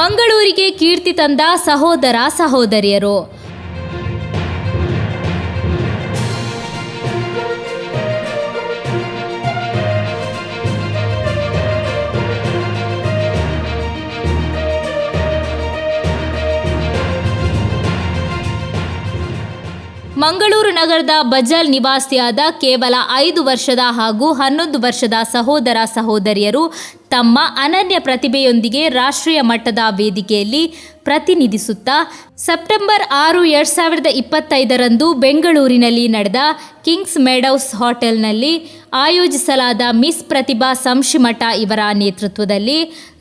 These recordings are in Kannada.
ಮಂಗಳೂರಿಗೆ ಕೀರ್ತಿ ತಂದ ಸಹೋದರ ಸಹೋದರಿಯರು. ಮಂಗಳೂರು ನಗರದ ಬಜಲ್ ನಿವಾಸಿಯಾದ ಕೇವಲ ಐದು ವರ್ಷದ ಹಾಗೂ ಹನ್ನೊಂದು ವರ್ಷದ ಸಹೋದರ ಸಹೋದರಿಯರು ತಮ್ಮ ಅನನ್ಯ ಪ್ರತಿಭೆಯೊಂದಿಗೆ ರಾಷ್ಟ್ರೀಯ ಮಟ್ಟದ ವೇದಿಕೆಯಲ್ಲಿ ಪ್ರತಿನಿಧಿಸುತ್ತಾ ಸೆಪ್ಟೆಂಬರ್ ಆರು ಎರಡು ಸಾವಿರದ ಇಪ್ಪತ್ತೈದರಂದು ಬೆಂಗಳೂರಿನಲ್ಲಿ ನಡೆದ ಕಿಂಗ್ಸ್ ಮೆಡೌಸ್ ಹೋಟೆಲ್ನಲ್ಲಿ ಆಯೋಜಿಸಲಾದ ಮಿಸ್ ಪ್ರತಿಭಾ ಸಂಶಿಮಠ ಇವರ ನೇತೃತ್ವದಲ್ಲಿ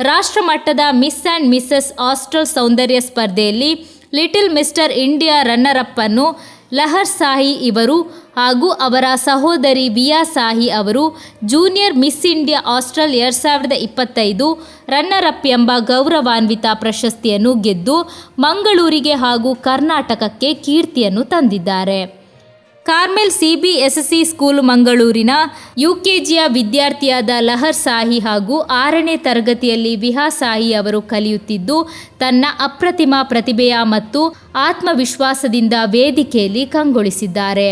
ರಾಷ್ಟ್ರಮಟ್ಟದ ಮಿಸ್ ಆ್ಯಂಡ್ ಮಿಸ್ಸಸ್ ಹಾಸ್ಟೆಲ್ ಸೌಂದರ್ಯ ಸ್ಪರ್ಧೆಯಲ್ಲಿ little mister India runner up ಅನ್ನು ಲಹರ್ ಸಾಹಿ ಇವರು ಹಾಗೂ ಅವರ ಸಹೋದರಿ ವಿಯಾ ಸಾಹಿ ಅವರು ಜೂನಿಯರ್ ಮಿಸ್ ಇಂಡಿಯಾ ಆಸ್ಟ್ರಲ್ ಎರಡು ಸಾವಿರದ ಇಪ್ಪತ್ತೈದು ರನ್ನರ್ ಅಪ್ ಎಂಬ ಗೌರವಾನ್ವಿತ ಪ್ರಶಸ್ತಿಯನ್ನು ಗೆದ್ದು ಮಂಗಳೂರಿಗೆ ಹಾಗೂ ಕರ್ನಾಟಕಕ್ಕೆ ಕೀರ್ತಿಯನ್ನು ತಂದಿದ್ದಾರೆ. ಕಾರ್ಮೆಲ್ ಸಿಬಿಎಸ್ಎಸ್ಸಿ ಸ್ಕೂಲ್ ಮಂಗಳೂರಿನ ಯುಕೆಜಿಯ ವಿದ್ಯಾರ್ಥಿಯಾದ ಲಹರ್ ಸಾಹಿ ಹಾಗೂ ಆರನೇ ತರಗತಿಯಲ್ಲಿ ವಿಹಾ ಸಾಹಿ ಅವರು ಕಲಿಯುತ್ತಿದ್ದು, ತನ್ನ ಅಪ್ರತಿಮ ಪ್ರತಿಭೆಯ ಮತ್ತು ಆತ್ಮವಿಶ್ವಾಸದಿಂದ ವೇದಿಕೆಯಲ್ಲಿ ಕಂಗೊಳಿಸಿದ್ದಾರೆ.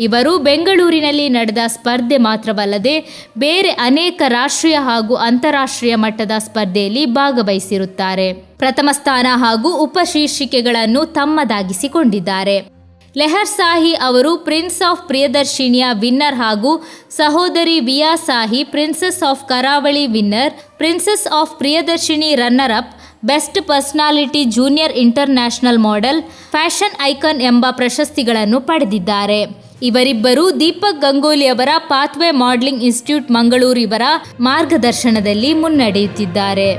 ಇವರು ಬೆಂಗಳೂರಿನಲ್ಲಿ ನಡೆದ ಸ್ಪರ್ಧೆ ಮಾತ್ರವಲ್ಲದೆ, ಬೇರೆ ಅನೇಕ ರಾಷ್ಟ್ರೀಯ ಹಾಗೂ ಅಂತಾರಾಷ್ಟ್ರೀಯ ಮಟ್ಟದ ಸ್ಪರ್ಧೆಯಲ್ಲಿ ಭಾಗವಹಿಸಿರುತ್ತಾರೆ. ಪ್ರಥಮ ಸ್ಥಾನ ಹಾಗೂ ಉಪಶೀರ್ಷಿಕೆಗಳನ್ನು ತಮ್ಮದಾಗಿಸಿಕೊಂಡಿದ್ದಾರೆ. ಲೆಹರ್ ಸಾಹಿ ಅವರು ಪ್ರಿನ್ಸ್ ಆಫ್ ಪ್ರಿಯದರ್ಶಿನಿಯ ವಿನ್ನರ್ ಹಾಗೂ ಸಹೋದರಿ Viya Sahi, princess of Karavali winner, princess of Priyadarshini runner up best personality junior international model, fashion icon ಎಂಬ ಪ್ರಶಸ್ತಿಗಳನ್ನು ಪಡೆದಿದ್ದಾರೆ. ಇವರಿಬ್ಬರು ದೀಪಕ್ ಗಂಗೂಲಿ ಅವರ ಪಾತ್ವೆ ಮಾಡೆಲಿಂಗ್ ಇನ್ಸ್ಟಿಟ್ಯೂಟ್ ಮಂಗಳೂರಿವರ ಮಾರ್ಗದರ್ಶನದಲ್ಲಿ ಮುನ್ನಡೆಯುತ್ತಿದ್ದಾರೆ.